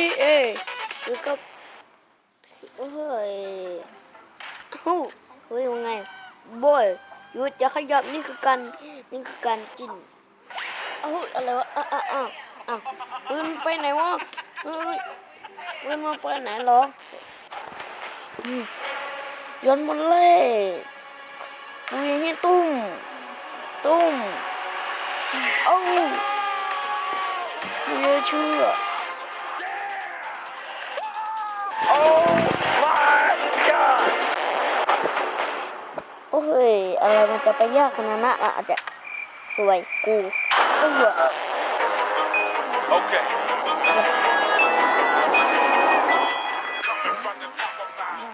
GTA คือกับเฮ้ยฮู้เฮ้ยยังไงบอยหยุดอย่าขยับนี่คือการนี่คือการกินเอ้าอะไรวะอะอะอะอะปืนไปไหนวะปืนมาไปไหนเหรออืมโยนมันเลยดูอย่างนี้ตุ้มตุ้มเอ้าไม่เชื่อ อ้ย อะไรมันจะไปยากขนาดนั้นอะอาจจะสวยกูก็เหอะ Okay.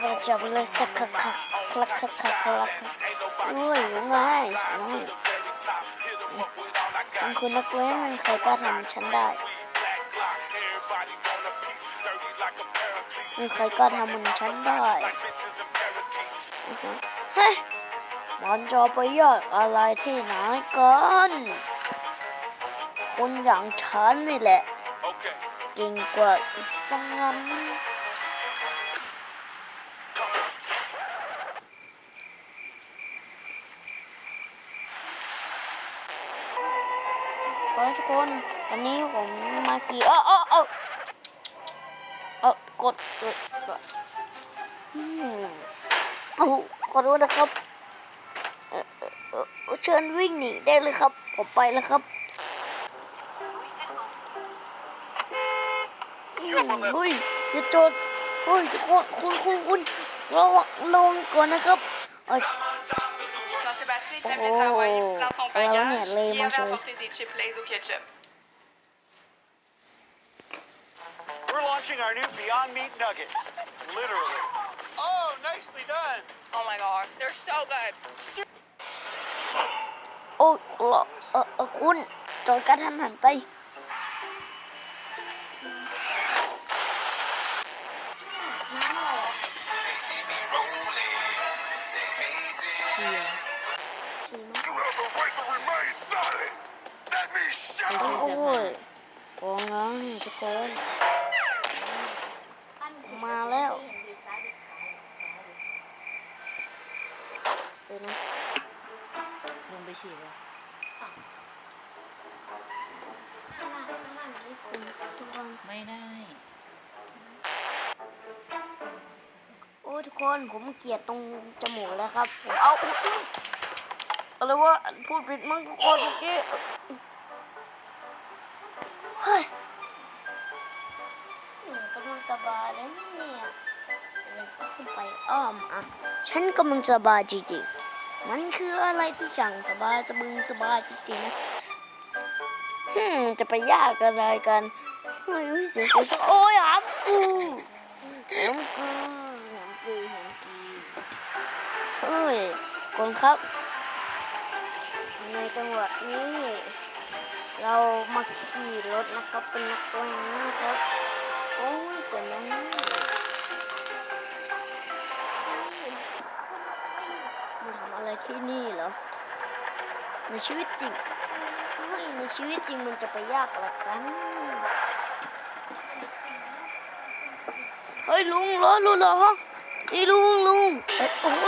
เราจะไปเลยสักคักคักคลักคักคักคลักคักโอ้ยยังไงฉันคือนักเว้นใครกล้าทำฉันได้ไม่ใครกล้าทำมันฉันได้อือฮะเฮ้ย มันจะไปยากอะไรที่ไหนกันคนอย่างฉันนี่แหละ Okay. เก่งกว่าอีกสังงั้นขอให้ทุกคนตอนนี้ผมมาขี่เออเออเออเออกดกดกดอืมเอาขอโทษนะครับ เอ่อเอ่อเชิญวิ่งหนีได้เลยครับ ผมไปแล้วครับเฮ้ยอย่าจดเฮ้ยทุกคนคุณคุณคุณระวังระวังก่อนนะครับเอ้ย Quand Sébastien Oh. était travailler dans son Ah, ouais, bagage, les il avait manches, apporté des chips Lay's au ketchup. We're launching our new Beyond Meat Nuggets. Literally. Oh, nicely done. Oh my god, they're so good. โอ้หรอเออเออคุณจอดกระทันหันไป You have the right to remain silent. Let me shout. โอ้ยโอ้งั้นทุกคนมาแล้วเดี๋ยวนะ ลงไปฉีกเลยทุกคนไม่ได้ โอ้ทุกคนผมเกลียดตรงจมูกแล้วครับผมเอาอะไรวะพูดผิดมั้งทุกคนเมื่อกี้เฮ้ยกำลังสบายเลยเนี่ยขึ้นไปอ้อมอะฉันกำลังสบายจริงๆ มันคืออะไรที่ช่างสบายสบึงสบายจริงๆนะฮึมจะไปยากอะไรกันเฮ้ยเสียงกูโอ้ยหามกูหามกูหอมกูหอมกูเฮ้ยคนครับในจังหวัดนี้เรามาขี่รถนะครับเป็นนักแว้นนะครับโอ้ยเสียงน้อ มาทำอะไรที่นี่เหรอ ในชีวิตจริงในชีวิตจริงมันจะไปยากอะไรกัน เฮ้ยลุงรอลุงเหรอนี่ลุงลุงเอ้ยโอ้โห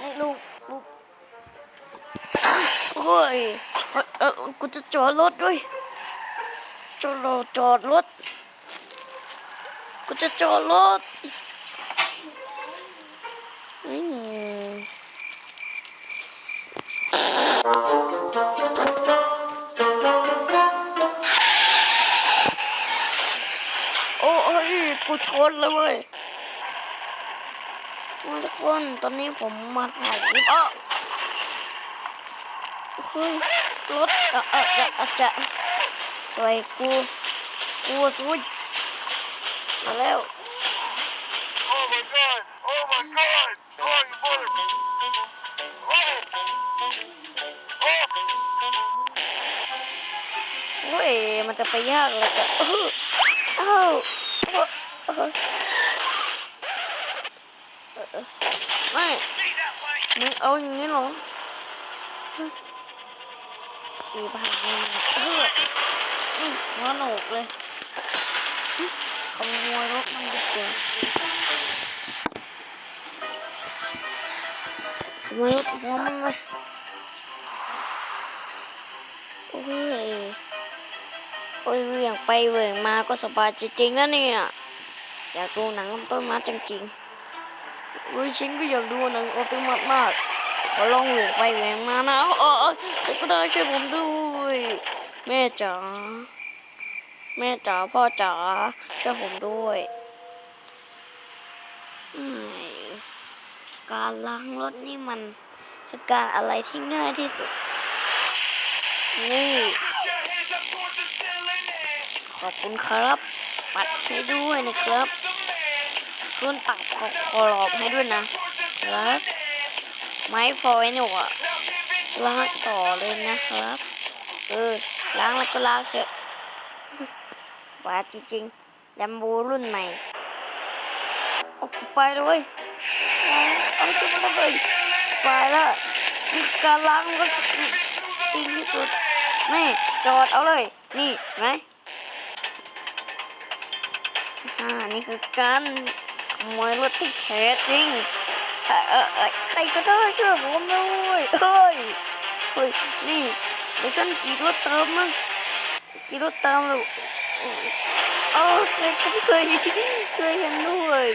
นี่ลุงลุงโอ้ยเอ้ยเออกูจะจอดรถด้วยจอดรถจอดรถกูจะจอดรถนี่ โอ้ยกูชนเลยเว้ยทุกคนตอนนี้ผมมาถ่ายคลิปอะเฮ้ยรถอะอะอะอะจะสวยกูกูสวยมาแล้ว Oh my god. Oh my god. ไปยากเลยจ้ะเออเอ้าเออเออเออเออไม่มึงเอาอย่างนี้หรอตีผ่านเลยเอออืมหัวโหนกเลยขโมยรถมันดีกว่าขโมยรถมันเลย อ้ยเหวี่ยงไปเหวี่ยงมาก็สบายจริงๆนะเนี่ย อยากดูหนังต้นม้จริงๆอุ้ยฉันก็อยากดูหนังต้นม้มากๆขอลองเหวี่ยงไปเหวี่ยงมานะเอาเออก็ได้ช่วยผมด้วยแม่จ๋าแม่จ๋าพ่อจ๋าช่วยผมด้วยการล้างรถนี่มันคือการอะไรที่ง่ายที่สุดนี่ ขอบคุณครับ ปัดให้ด้วยนะครับคุณตักขอบขอบให้ด้วยนะครับไม้ฟอยหนูอะล้างต่อเลยนะครับ เออล้างแล้วก็ล้างเสร็จสบายจริงๆแลมโบรุ่นใหม่เอกไปเลยเอาจุดมาเลยไปแล้วนี่การล้างก็จริงที่สุดนี่จอดเอาเลย นี่ไหม อ่า นี่คือการขโมยรถที่แท้จริงเออเออใครก็ได้ช่วยผมด้วยเฮ้ย เฮ้ย นี่เดี๋ยวฉันขี่รถเติมนะขี่รถเติมเลยโอ้ใครก็ช่วยช่วยฉันด้วย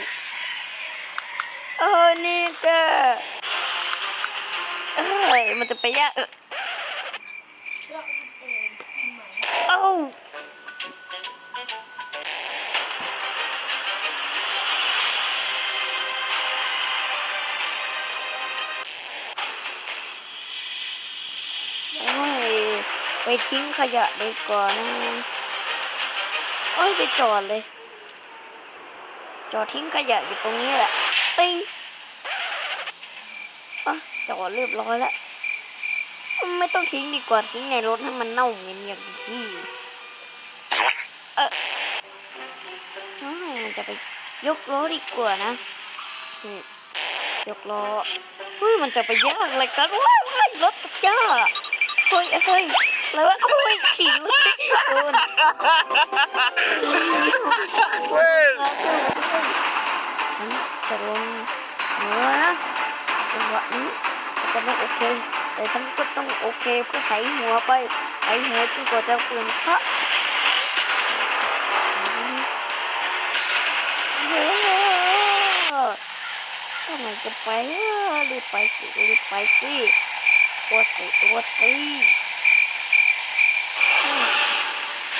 เออนี่แกเอ้ย มันจะไปยากเออ ไปทิ้งขยะดีกว่านะโอ้ยไปจอดเลย จอดทิ้งขยะอยู่ตรงนี้แหละ ติ้งอะจอดเรียบร้อยแล้วไม่ต้องทิ้งดีกว่าทิ้งในรถให้มันเน่าเหม็นอย่างที่เออมันจะไปยกล้อดีกว่านะยกล้อเฮ้ยมันจะไปยากอะไรกันว้ายว้ายรถจ้าเฮ้ยเฮ้ย อะไรวะโอ้ยขี่รถโดน Win! ฉันจะลงเหนือนะจังหวะนี้จะไม่โอเค แต่ฉันก็ต้องโอเคเพื่อไถหัวไปไถหัวจนกว่าจะเปลี่ยนพระเย้ทำไมจะไปอะรีบไปสิรีบไปสิปวดสิปวดสิอืม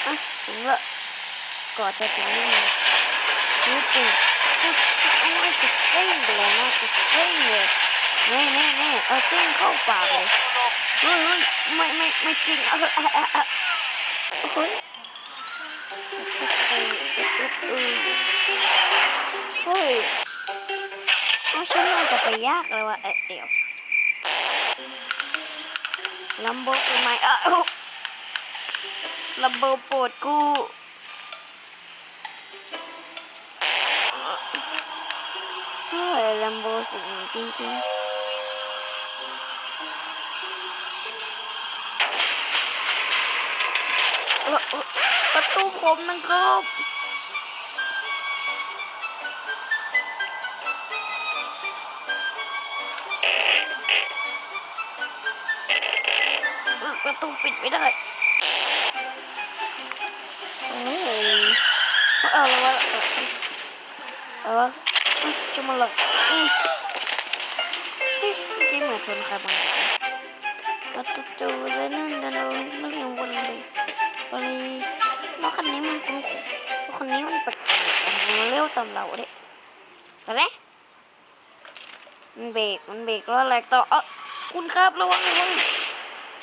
อะ ถึงละก่อนจะถึงนี่ไง Super. Oh, I just framed it. I just framed it. แน่แน่แน่เอาเส้นเข้าปากเลยเฮ้ยเฮ้ยไม่ไม่ไม่จริงเอาเอาเอาเอเฮ้ยเฮ้ยเอาฉันมันจะไปยากเลยว่ะเอ๊ะเดี๋ยวลัมโบเป็นไหมเอ้า ลัมโบปวดกูเฮ้ยลัมโบสิงจริงๆเอ่อเอ่อประตูผมนะครับเอ่อประตูปิดไม่ได้ จะมาหลอกอืมเฮ้ยเมื่อกี้เหมือนชนใครบางอย่างประตูเลยนั่นเดินไม่เรียงวนเลยก็เลยรถคันนี้มันคุ้นรถคันนี้มันแปลกๆมันเร็วตามเราเด็ไปเลยมันเบรกมันเบรกแล้วอะไรต่อเออคุณครับระวังระวัง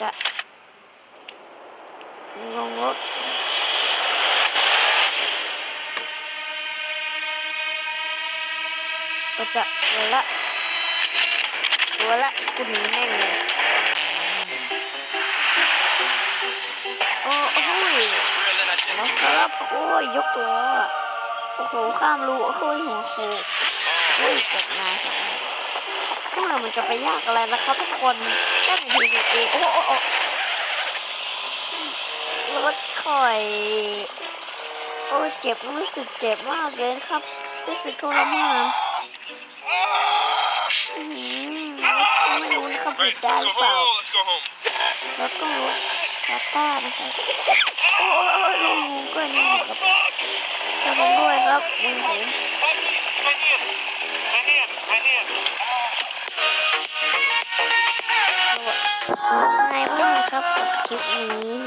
จะลงรถ ก็จะสวละสวละคุณหนีแม่งเลยโอ้โอ้ยนะครับโอ้ยยกล้อโอ้โหข้ามรูโอ้ยหัวโขกโอ้ยเกิดมาสองถ้ามันจะไปยากอะไรนะครับทุกคนแค่ดีวเองโอ้โหโอ้รถคอย โอ้เจ็บรู้สึกเจ็บมากเลยครับ รู้สึกทรมาน หยุดได้หรือเปล่า let's go home. แล้วก็รถตาต้านะครับโอ้ยลงก็นี่ครับช่วยผมด้วยครับมือผม My hand, my hand, my hand. ไงบ้างครับกับคลิปนี้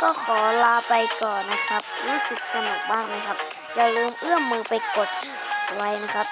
ก็ขอลาไปก่อนนะครับ รู้สึกสนุกมากไหมครับ อย่าลืมเอื้อมมือไปกดไลค์นะครับ